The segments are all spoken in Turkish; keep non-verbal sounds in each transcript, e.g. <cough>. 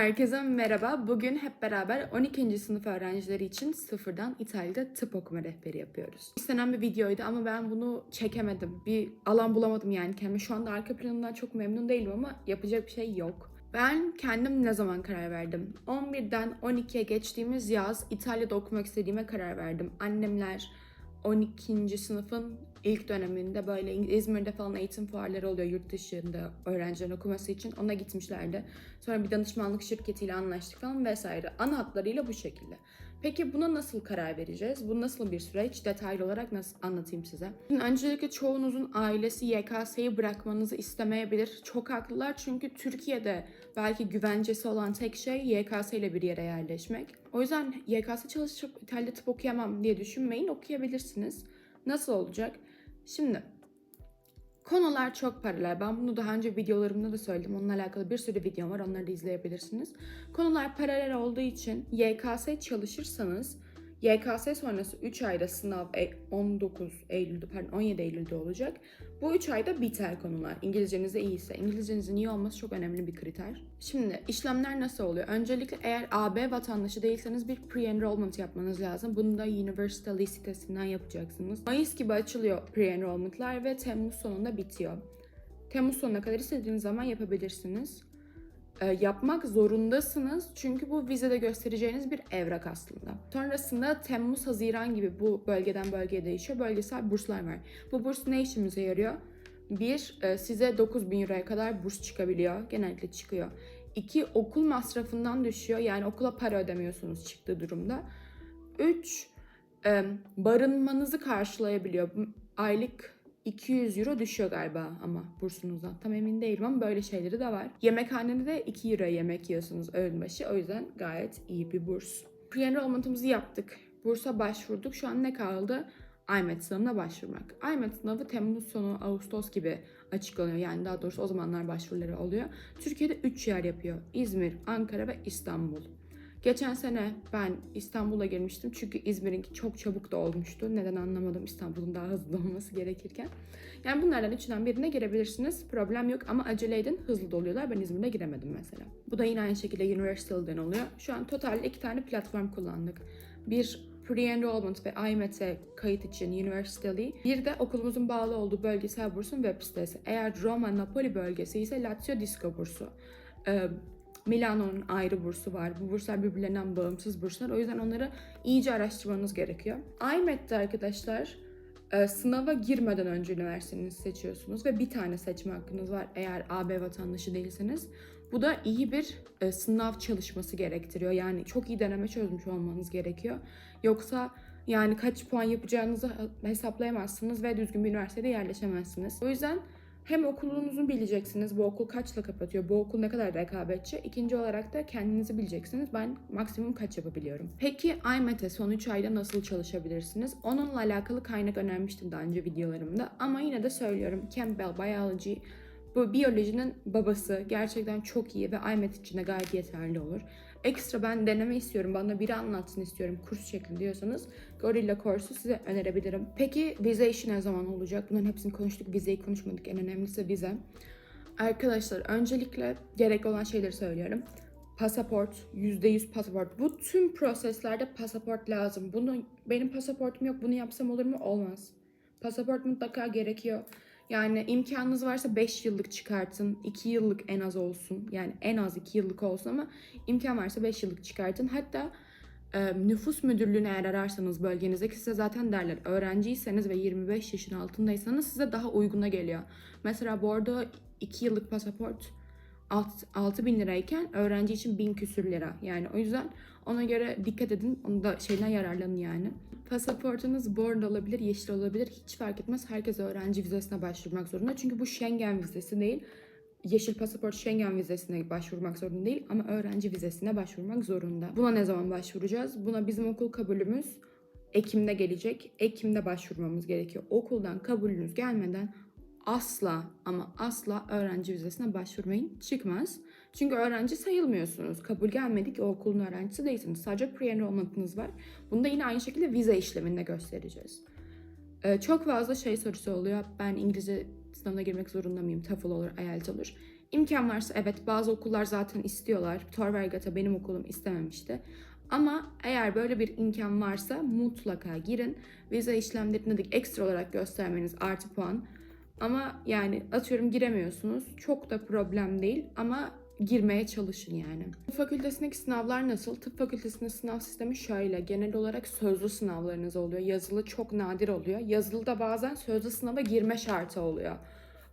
Herkese merhaba. Bugün hep beraber 12. sınıf öğrencileri için sıfırdan İtalya'da tıp okuma rehberi yapıyoruz. İstenen bir videoydu ama ben bunu çekemedim. Bir alan bulamadım yani kendime. Şu anda arka planından çok memnun değilim ama yapacak bir şey yok. Ben kendim ne zaman karar verdim? 11'den 12'ye geçtiğimiz yaz İtalya'da okumak istediğime karar verdim. Annemler 12. sınıfın ilk döneminde böyle İzmir'de falan eğitim fuarları oluyor yurt dışında öğrencilerin okuması için. Ona gitmişlerdi. Sonra bir danışmanlık şirketiyle anlaştık falan vesaire. Ana hatlarıyla bu şekilde. Peki buna nasıl karar vereceğiz? Bu nasıl bir süreç? Detaylı olarak nasıl anlatayım size? Şimdi öncelikle çoğunuzun ailesi YKS'yi bırakmanızı istemeyebilir. Çok haklılar çünkü Türkiye'de belki güvencesi olan tek şey YKS ile bir yere yerleşmek. O yüzden YKS çalışıp İtalya'da tıp okuyamam diye düşünmeyin. Okuyabilirsiniz. Nasıl olacak? Şimdi Konular çok paralel. Ben bunu daha önce videolarımda da söyledim. Onunla alakalı bir sürü videom var. Onları da izleyebilirsiniz. Konular paralel olduğu için YKS çalışırsanız YKS sonrası 3 ayda sınav e- 19 Eylül'de pardon 17 Eylül'de olacak. Bu 3 ayda biter konular. İngilizceniz de iyiyse. İngilizcenizin iyi olması çok önemli bir kriter. Şimdi işlemler nasıl oluyor? Öncelikle eğer AB vatandaşı değilseniz bir pre-enrollment yapmanız lazım. Bunu da Universal sitesinden yapacaksınız. Mayıs gibi açılıyor pre-enrollment'lar ve Temmuz sonunda bitiyor. Temmuz sonuna kadar istediğiniz zaman yapabilirsiniz. E, yapmak zorundasınız çünkü bu vizede göstereceğiniz bir evrak aslında. Sonrasında Temmuz, Haziran gibi bu bölgeden bölgeye değişiyor. Bölgesel burslar var. Bu burs ne işimize yarıyor? Bir, e, size 9000 euroya kadar burs çıkabiliyor. Genellikle çıkıyor. İki, okul masrafından düşüyor. Yani okula para ödemiyorsunuz çıktığı durumda. Üç, e, barınmanızı karşılayabiliyor. Aylık 200 euro düşüyor galiba ama bursunuzdan. Tam emin değilim ama böyle şeyleri de var. Yemekhanede de 2 euro yemek yiyorsunuz öğün başı. O yüzden gayet iyi bir burs. Pre-enrollment'ımızı yaptık. Bursa başvurduk. Şu an ne kaldı? IMET sınavına başvurmak. IMET sınavı Temmuz sonu Ağustos gibi açıklanıyor. Yani daha doğrusu o zamanlar başvuruları oluyor. Türkiye'de 3 yer yapıyor. İzmir, Ankara ve İstanbul. Geçen sene ben İstanbul'a girmiştim çünkü İzmir'inki çok çabuk da olmuştu. Neden anlamadım İstanbul'un daha hızlı olması gerekirken. Yani bunlardan üçünden birine girebilirsiniz. Problem yok ama acele edin hızlı doluyorlar. Ben İzmir'de giremedim mesela. Bu da yine aynı şekilde Universal'den oluyor. Şu an totalde iki tane platform kullandık. Bir Pre-Enrollment ve IMET'e kayıt için Universally. Bir de okulumuzun bağlı olduğu bölgesel bursun web sitesi. Eğer Roma, Napoli bölgesi ise Lazio Disco bursu. Ee, Milano'nun ayrı bursu var. Bu burslar birbirlerinden bağımsız burslar. O yüzden onları iyice araştırmanız gerekiyor. IMET'te arkadaşlar e, sınava girmeden önce üniversitenizi seçiyorsunuz ve bir tane seçme hakkınız var eğer AB vatandaşı değilseniz. Bu da iyi bir e, sınav çalışması gerektiriyor. Yani çok iyi deneme çözmüş olmanız gerekiyor. Yoksa yani kaç puan yapacağınızı hesaplayamazsınız ve düzgün bir üniversitede yerleşemezsiniz. O yüzden hem okulunuzu bileceksiniz. Bu okul kaçla kapatıyor? Bu okul ne kadar rekabetçi? İkinci olarak da kendinizi bileceksiniz. Ben maksimum kaç yapabiliyorum? Peki IMET'e son 3 ayda nasıl çalışabilirsiniz? Onunla alakalı kaynak önermiştim daha önce videolarımda. Ama yine de söylüyorum. Campbell Biology bu biyolojinin babası gerçekten çok iyi ve IMET için de gayet yeterli olur. Ekstra ben deneme istiyorum, bana biri anlatsın istiyorum kurs şeklinde diyorsanız Gorilla Course'u size önerebilirim. Peki vize işi ne zaman olacak? Bunların hepsini konuştuk, vizeyi konuşmadık. En önemlisi vize. Arkadaşlar öncelikle gerek olan şeyleri söylüyorum. Pasaport, %100 pasaport. Bu tüm proseslerde pasaport lazım. Bunu benim pasaportum yok, bunu yapsam olur mu? Olmaz. Pasaport mutlaka gerekiyor. Yani imkanınız varsa 5 yıllık çıkartın. 2 yıllık en az olsun. Yani en az 2 yıllık olsun ama imkan varsa 5 yıllık çıkartın. Hatta e, nüfus müdürlüğünü eğer ararsanız bölgenizdeki size zaten derler. Öğrenciyseniz ve 25 yaşın altındaysanız size daha uyguna geliyor. Mesela Bordo 2 yıllık pasaport 6 bin lirayken öğrenci için 1000 küsür lira. Yani o yüzden ona göre dikkat edin. Onu da şeyden yararlanın yani. Pasaportunuz bordo olabilir, yeşil olabilir. Hiç fark etmez. Herkes öğrenci vizesine başvurmak zorunda. Çünkü bu Schengen vizesi değil. Yeşil pasaport Schengen vizesine başvurmak zorunda değil ama öğrenci vizesine başvurmak zorunda. Buna ne zaman başvuracağız? Buna bizim okul kabulümüz Ekim'de gelecek. Ekim'de başvurmamız gerekiyor. Okuldan kabulünüz gelmeden asla ama asla öğrenci vizesine başvurmayın. Çıkmaz. Çünkü öğrenci sayılmıyorsunuz. Kabul gelmedik o okulun öğrencisi değilsiniz. Sadece pre-enrollment'ınız var. Bunu da yine aynı şekilde vize işleminde göstereceğiz. Ee, çok fazla şey sorusu oluyor. Ben İngilizce sınavına girmek zorunda mıyım? TOEFL olur, IELTS olur. imkan varsa evet bazı okullar zaten istiyorlar. Torvergata benim okulum istememişti. Ama eğer böyle bir imkan varsa mutlaka girin. Vize işlemlerinde de ekstra olarak göstermeniz artı puan. Ama yani atıyorum giremiyorsunuz. Çok da problem değil ama girmeye çalışın yani. Tıp fakültesindeki sınavlar nasıl? Tıp fakültesinde sınav sistemi şöyle. Genel olarak sözlü sınavlarınız oluyor. Yazılı çok nadir oluyor. Yazılı da bazen sözlü sınava girme şartı oluyor.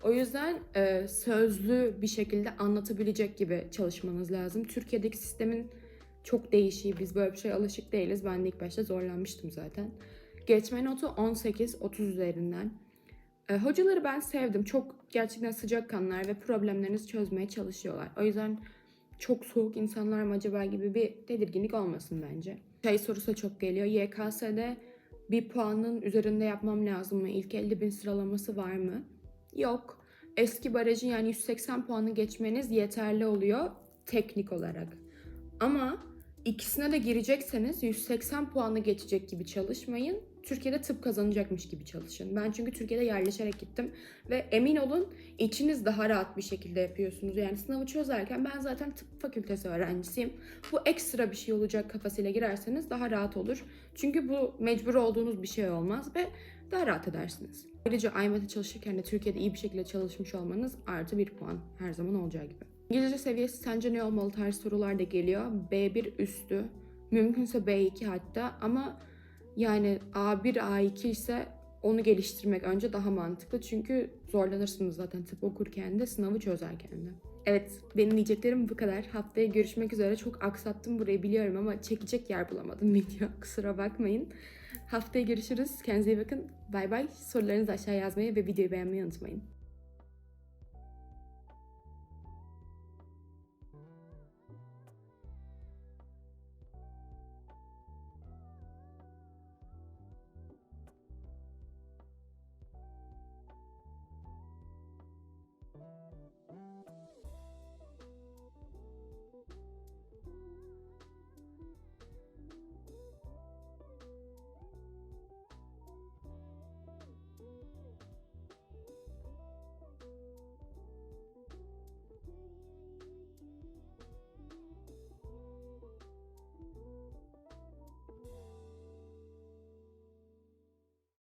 O yüzden e, sözlü bir şekilde anlatabilecek gibi çalışmanız lazım. Türkiye'deki sistemin çok değişiği. Biz böyle bir şeye alışık değiliz. Ben de ilk başta zorlanmıştım zaten. Geçme notu 18-30 üzerinden. E, hocaları ben sevdim. Çok gerçekten sıcakkanlılar ve problemlerinizi çözmeye çalışıyorlar. O yüzden çok soğuk insanlar mı acaba gibi bir tedirginlik olmasın bence. Şey sorusu çok geliyor. YKS'de bir puanın üzerinde yapmam lazım mı? İlk 50 bin sıralaması var mı? Yok. Eski barajı yani 180 puanı geçmeniz yeterli oluyor teknik olarak. Ama ikisine de girecekseniz 180 puanı geçecek gibi çalışmayın. Türkiye'de tıp kazanacakmış gibi çalışın. Ben çünkü Türkiye'de yerleşerek gittim ve emin olun içiniz daha rahat bir şekilde yapıyorsunuz. Yani sınavı çözerken ben zaten tıp fakültesi öğrencisiyim. Bu ekstra bir şey olacak kafasıyla girerseniz daha rahat olur. Çünkü bu mecbur olduğunuz bir şey olmaz ve daha rahat edersiniz. Ayrıca IMET'e çalışırken de Türkiye'de iyi bir şekilde çalışmış olmanız artı bir puan her zaman olacağı gibi. İngilizce seviyesi sence ne olmalı tarz sorular da geliyor. B1 üstü, mümkünse B2 hatta ama yani A1, A2 ise onu geliştirmek önce daha mantıklı. Çünkü zorlanırsınız zaten tıp okurken de sınavı çözerken de. Evet benim diyeceklerim bu kadar. Haftaya görüşmek üzere. Çok aksattım burayı biliyorum ama çekecek yer bulamadım <laughs> video. Kusura bakmayın. Haftaya görüşürüz. Kendinize iyi bakın. Bay bay. Sorularınızı aşağı yazmayı ve videoyu beğenmeyi unutmayın.